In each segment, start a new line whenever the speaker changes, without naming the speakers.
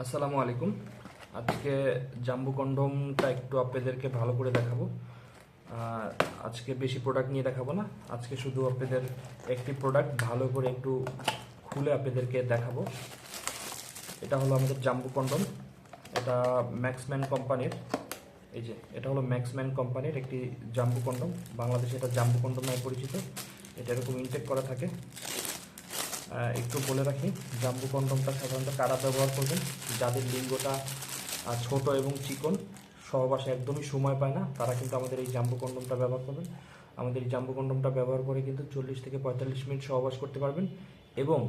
আসসালামু আলাইকুম। আজকে জাম্বু কন্ডমটা একটু আপনাদেরকে ভালো করে দেখাবো। আজকে বেশি প্রোডাক্ট নিয়ে দেখাবো না। আজকে শুধু আপনাদের একটি প্রোডাক্ট ভালো করে একটু খুলে আপনাদেরকে দেখাবো। এটা হলো আমাদের জাম্বু কন্ডম এটা ম্যাক্সম্যান কোম্পানির এই যে, এটা হলো ম্যাক্সম্যান কোম্পানির একটি জাম্বু কন্ডম বাংলাদেশে এটা জাম্বু কন্ডম নামে পরিচিত। এটা এরকম ইনটেক করা থাকে। একটু বলে রাখি, জাম্বু কন্ডমটা সাধারণত কারা ব্যবহার করবেন? যাদের লিঙ্গটা ছোট এবং চিকন, সহবাসে একদমই সময় পায় না, তারা কিন্তু আমাদের এই জাম্বু কন্ডমটা ব্যবহার করবেন। আমাদের এই জাম্বু কন্ডমটা ব্যবহার করে কিন্তু চল্লিশ থেকে পঁয়তাল্লিশ মিনিট সহবাস করতে পারবেন এবং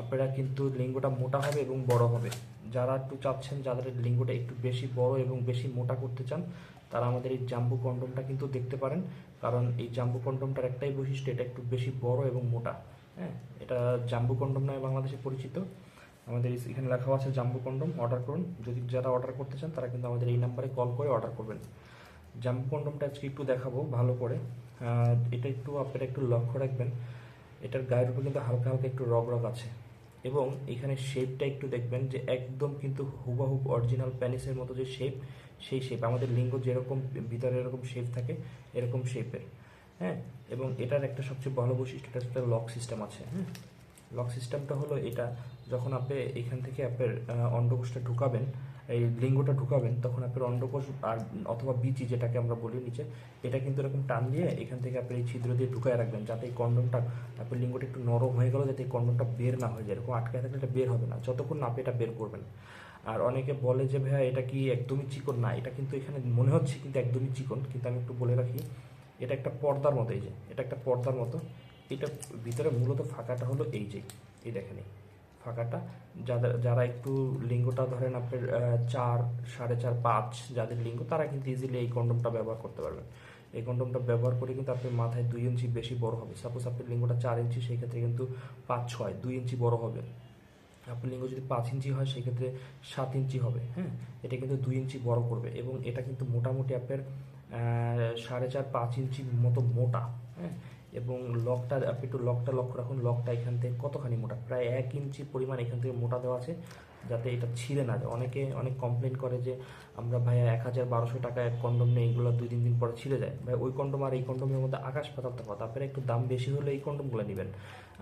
আপনারা কিন্তু লিঙ্গটা মোটা হবে এবং বড় হবে। যারা একটু চাচ্ছেন, যাদের লিঙ্গটা একটু বেশি বড় এবং বেশি মোটা করতে চান, তারা আমাদের এই জাম্বু কন্ডমটা কিন্তু দেখতে পারেন। কারণ এই জাম্বু কন্ডমটার একটাই বৈশিষ্ট্য, এটা একটু বেশি বড় এবং মোটা। হ্যাঁ এটা জাম্বু কন্ডম নামে বাংলাদেশে পরিচিত। আমাদের এখানে লেখা আছে জাম্বু কন্ডম, অর্ডার করুন। যদি যারা অর্ডার করতে চান, তারা কিন্তু আমাদের এই নাম্বারে কল করে অর্ডার করবেন। জাম্বু কন্ডমটা আজকে একটু দেখাবো, ভালো করে। এটা একটু আপনারা একটু লক্ষ্য রাখবেন। এটার গায়ের উপর কিন্তু হালকা হালকা একটু রগ রগ আছে। এবং এখানে শেপটা একটু দেখবেন যে একদম কিন্তু হুবাহুব অরিজিনাল প্যানিসের মতো যে শেপ সেই শেপ আমাদের লিঙ্গ যেরকম, ভিতরে এরকম শেপ থাকে, এরকম শেপের হ্যাঁ এবং এটার একটা সবচেয়ে ভালো বৈশিষ্ট্য, এটা হচ্ছে লক সিস্টেম আছে হ্যাঁ লক সিস্টেমটা হলো এটা, যখন আপনি এখান থেকে আপনার অন্ডকোষটা ঢুকাবেন, এই লিঙ্গটা ঢুকাবেন, তখন আপনার অন্ডকোষ আর অথবা বিচি যেটাকে আমরা বলি নিচে, এটা কিন্তু এরকম টান দিয়ে এখান থেকে আপনি এই ছিদ্র দিয়ে ঢুকায় রাখবেন, যাতে এই কন্ডমটা, আপনার লিঙ্গটা একটু নরম হয়ে গেল, যাতে এই কন্ডমটা বের না হয়ে যায়, এরকম আটকায় থাকলে এটা বের হবে না, যতক্ষণ না আপনি এটা বের করবেন। আর অনেকে বলে যে, ভাইয়া, এটা কি একদমই চিকন? না, এটা কিন্তু এখানে মনে হচ্ছে কিন্তু একদমই চিকন, কিন্তু আমি একটু বলে রাখি এটা একটা পর্দার মতো, এই যে, এটা একটা পর্দার মতো। এটা ভিতরে মূলত ফাঁকাটা হলো এই যে, এই দেখেন ফাঁকাটা। যাদের, যারা একটু লিঙ্গটা ধরেন আপনার চার, সাড়ে চার, পাঁচ যাদের লিঙ্গ, তারা কিন্তু ইজিলি এই কন্ডমটা ব্যবহার করতে পারবেন। এই কন্ডমটা ব্যবহার করে কিন্তু আপনার মাথায় দুই ইঞ্চি বেশি বড় হবে। সাপোজ আপনার লিঙ্গটা চার ইঞ্চি, সেই ক্ষেত্রে কিন্তু পাঁচ, ছয়, দুই ইঞ্চি বড় হবে। আপনার লিঙ্গ যদি পাঁচ ইঞ্চি হয় সেক্ষেত্রে সাত ইঞ্চি হবে হ্যাঁ? এটা কিন্তু দুই ইঞ্চি বড় করবে এবং এটা কিন্তু মোটামুটি আপনার সাড়ে চার পাঁচ ইঞ্চি মতো মোটা হ্যাঁ? এবং লকটা, আপনি একটু লকটা লক্ষ্য রাখুন, লকটা এখান থেকে কতখানি মোটা? প্রায় এক ইঞ্চি পরিমাণ এখান থেকে মোটা দেওয়া আছে। যাতে এটা ছিঁড়ে না যায়। অনেকে অনেক কমপ্লেন করে যে, আমরা ভাইয়া এক হাজার বারোশো টাকা এক কন্ডম নেই এগুলো দুই, তিন দিন পরে ছিঁড়ে যায়। ভাই, ওই কন্ডম আর এই কন্ডমের মধ্যে আকাশ পাতাল তফাৎ। আপনারা একটু দাম বেশি হলে এই কন্ডমগুলো নেবেন।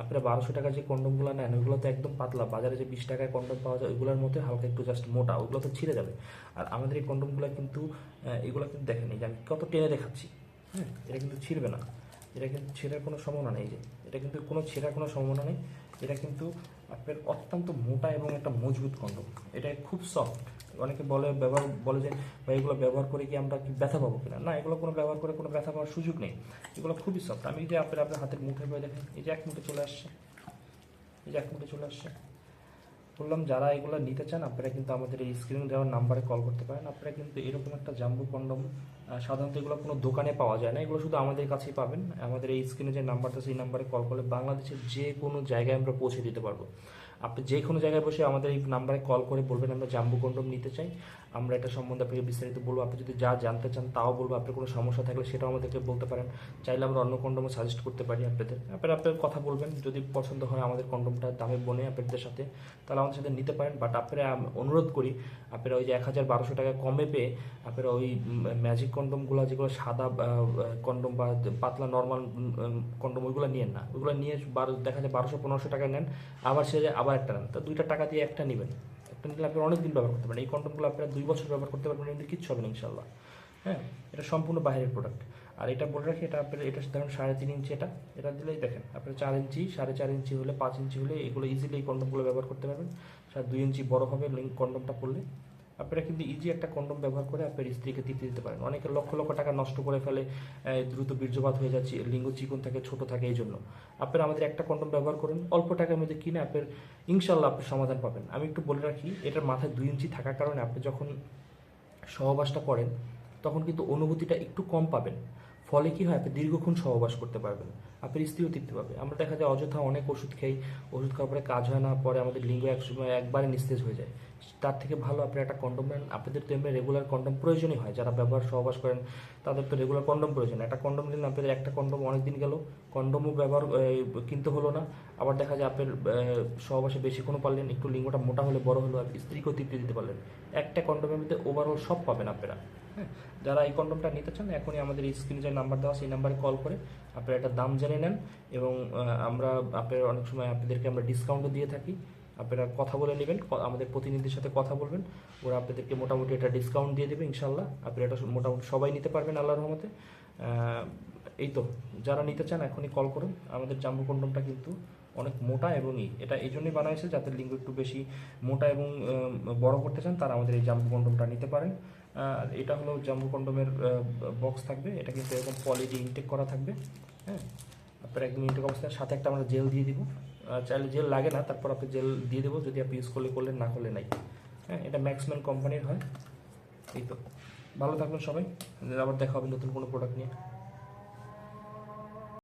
আপনারা বারোশো টাকা যে কন্ডমগুলো নেন ওইগুলো তো একদম পাতলা। বাজারে যে বিশ টাকায় কন্ডম পাওয়া যায়, ওইগুলোর মধ্যে হালকা একটু জাস্ট মোটা, ওগুলো তো ছিঁড়ে যাবে। আর আমাদের এই কন্ডমগুলো কিন্তু এগুলো কিন্তু দেখেন, এই যে আমি কত টেনে দেখাচ্ছি হ্যাঁ? এটা কিন্তু ছিঁড়বে না। এটা কিন্তু ছেঁড়ার কোনো সম্ভাবনা নেই যে। এটা কিন্তু কোনো ছেঁড়ার কোনো সম্ভাবনা নেই। এটা কিন্তু আপনার অত্যন্ত মোটা এবং একটা মজবুত কন্ডম। এটা খুব সফট অনেকে বলে, ব্যবহার, বলে যে বা এগুলো ব্যবহার করে কি আমরা কি ব্যথা পাবো কিনা? না, এগুলো কোনো ব্যবহার করে কোনো ব্যথা পাওয়ার সুযোগ নেই। এগুলো খুবই সফট আমি যে আপনার আপনার হাতের মুঠে পেয়ে দেখেন, এই যে এক মুঠে চলে আসছে। এই যে এক মুঠে চলে আসছে। বললাম, যারা এগুলো নিতে চান, আপনারা কিন্তু আমাদের এই স্ক্রিনে দেওয়ার নাম্বারে কল করতে পারেন। আপনারা কিন্তু এরকম একটা জাম্বু কন্ডম সাধারণত এগুলো কোনো দোকানে পাওয়া যায় না। এগুলো শুধু আমাদের কাছেই পাবেন। আমাদের এই স্ক্রিনে যে নাম্বারটা সেই নাম্বারে কল করলে বাংলাদেশের যে কোনো জায়গায় আমরা পৌঁছে দিতে পারব। আপনি যে কোনো জায়গায় বসে আমাদের এই নাম্বারে কল করে বলবেন, আমরা জাম্বু কন্ডম নিতে চাই। আমরা এটা সম্বন্ধে আপনাকে বিস্তারিত বলব। আপনি যদি যা জানতে চান তাও বলব। আপনার কোনো সমস্যা থাকলে সেটাও আমাদেরকে বলতে পারেন। চাইলে আমরা অন্য কন্ডমও সাজেস্ট করতে পারি আপনাদের। আপনারা আপনার কথা বলবেন। যদি পছন্দ হয় আমাদের কন্ডমটা দামে বনে আপনাদের সাথে, তাহলে আমাদের সাথে নিতে পারেন। বাট আপনারা অনুরোধ করি, আপনারা ওই যে এক হাজার বারোশো টাকা কমে পেয়ে আপনারা ওই ম্যাজিক কন্ডমগুলো, যেগুলো সাদা কন্ডম বা পাতলা নর্মাল কন্ডম, ওইগুলো নিয়েন না। ওইগুলো নিয়ে বারো, দেখা যায় বারোশো, পনেরোশো টাকা নেন। আবার সে আবার একটা নেন তো দুইটা টাকা দিয়ে একটা নেবেন। একটা নিলে আপনি অনেক দিন ব্যবহার করতে পারেন এই কন্ডমগুলো আপনারা দুই বছর ব্যবহার করতে পারবেন এমনি কিচ্ছু হবে না ইনশাল্লাহ হ্যাঁ? এটা সম্পূর্ণ বাইরের প্রোডাক্ট আর এটা বলে রাখি, এটা আপনার, এটা ধরুন সাড়ে তিন ইঞ্চি এটা। এটা দিলেই দেখেন, আপনার চার ইঞ্চি, সাড়ে চার ইঞ্চি হলে, পাঁচ ইঞ্চি হলে এগুলো ইজিলি এই কন্ডমগুলো ব্যবহার করতে পারবেন। সাড়ে দুই ইঞ্চি বড় হবে লিঙ্ক কন্ডমটা পড়লে। আপনারা কিন্তু ইজি একটা কন্ডম ব্যবহার করে আপনার স্ত্রীকে তৃপ্তি দিতে পারেন। অনেকে লক্ষ লক্ষ টাকা নষ্ট করে ফেলে দ্রুত বীর্যপাত হয়ে যাচ্ছে, লিঙ্গ চিকন থাকে, ছোট থাকে, এই জন্য। আপনারা আমাদের একটা কন্ডম ব্যবহার করুন, অল্প টাকার মধ্যে কিনে আপনার ইনশাল্লাহ আপনি সমাধান পাবেন। আমি একটু বলে রাখি, এটার মাথায় দুই ইঞ্চি থাকার কারণে আপনি যখন সহবাসটা করেন, তখন কিন্তু অনুভূতিটা একটু কম পাবেন। ফলে কি হয়, আপনি দীর্ঘক্ষণ সহবাস করতে পারবেন আপনার স্ত্রীও তৃপ্তি পাবে। আমরা দেখা যায় অযথা অনেক ওষুধ খাই, ওষুধ খাওয়ার পরে কাজ হয় না, পরে আমাদের লিঙ্গ এক সময় একবারে নিস্তেজ হয়ে যায়। তার থেকে ভালো আপনি একটা কন্ডোম নেন। আপনাদের তো এমনি রেগুলার কন্ডোম প্রয়োজনই হয়। যারা ব্যবহার, সহবাস করেন, তাদের তো রেগুলার কন্ডোম প্রয়োজন। একটা কন্ডোম নিলেন, আপনাদের একটা কন্ডোম অনেক দিন গেল। কন্ডোমও ব্যবহার কিনতে হলো না। আবার দেখা যায় আপনার সহবাসে বেশিক্ষণও পারলেন, একটু লিঙ্গটা মোটা হলে বড় হলো, আর স্ত্রীকেও তৃপ্তি দিতে পারলেন। একটা কন্ডোমের মধ্যে ওভারঅল সব পাবেন আপনারা। যারা এই কন্ডোমটা নিতে চান, এখনই আমাদের স্ক্রিনে যে নাম্বার দেওয়া সেই নাম্বারে কল করে আপনারা একটা দাম জেনে নেন এবং আমরা আপনার অনেক সময় আপনাদেরকে আমরা ডিসকাউন্টও দিয়ে থাকি। আপনারা কথা বলে নেবেন আমাদের প্রতিনিধির সাথে কথা বলবেন। ওরা আপনাদেরকে মোটামুটি একটা ডিসকাউন্ট দিয়ে দেবে ইনশাল্লাহ আপনারা এটা মোটামুটি সবাই নিতে পারবেন আল্লাহর রহমতে। এই তো, যারা নিতে চান এখনই কল করুন। আমাদের জাম্বু কন্ডমটা কিন্তু অনেক মোটা এবং ই, এটা এই জন্যই বানা হয়েছে যাদের লিঙ্গ একটু বেশি মোটা এবং বড় করতে চান, তারা আমাদের এই জাম্বু কন্ডমটা নিতে পারেন। এটা হলো জাম্বু কন্ডমের বক্স থাকবে। এটা কিন্তু এরকম পলি দিয়ে ইনটেক করা থাকবে হ্যাঁ? আপনার একদম ইনটেক অবস্থায়, সাথে একটা আমরা জেল দিয়ে দিব। চাইলে জেল লাগে না, তারপর আপনি জেল দিয়ে দেবো, যদি আপনি ইউজ করলে, করলেন, না করলে নাই। হ্যাঁ এটা ম্যাক্সম্যান কোম্পানির হয়। এই তো। ভালো থাকবেন সবাই। আবার দেখা হবে নতুন কোনো প্রোডাক্ট নিয়ে।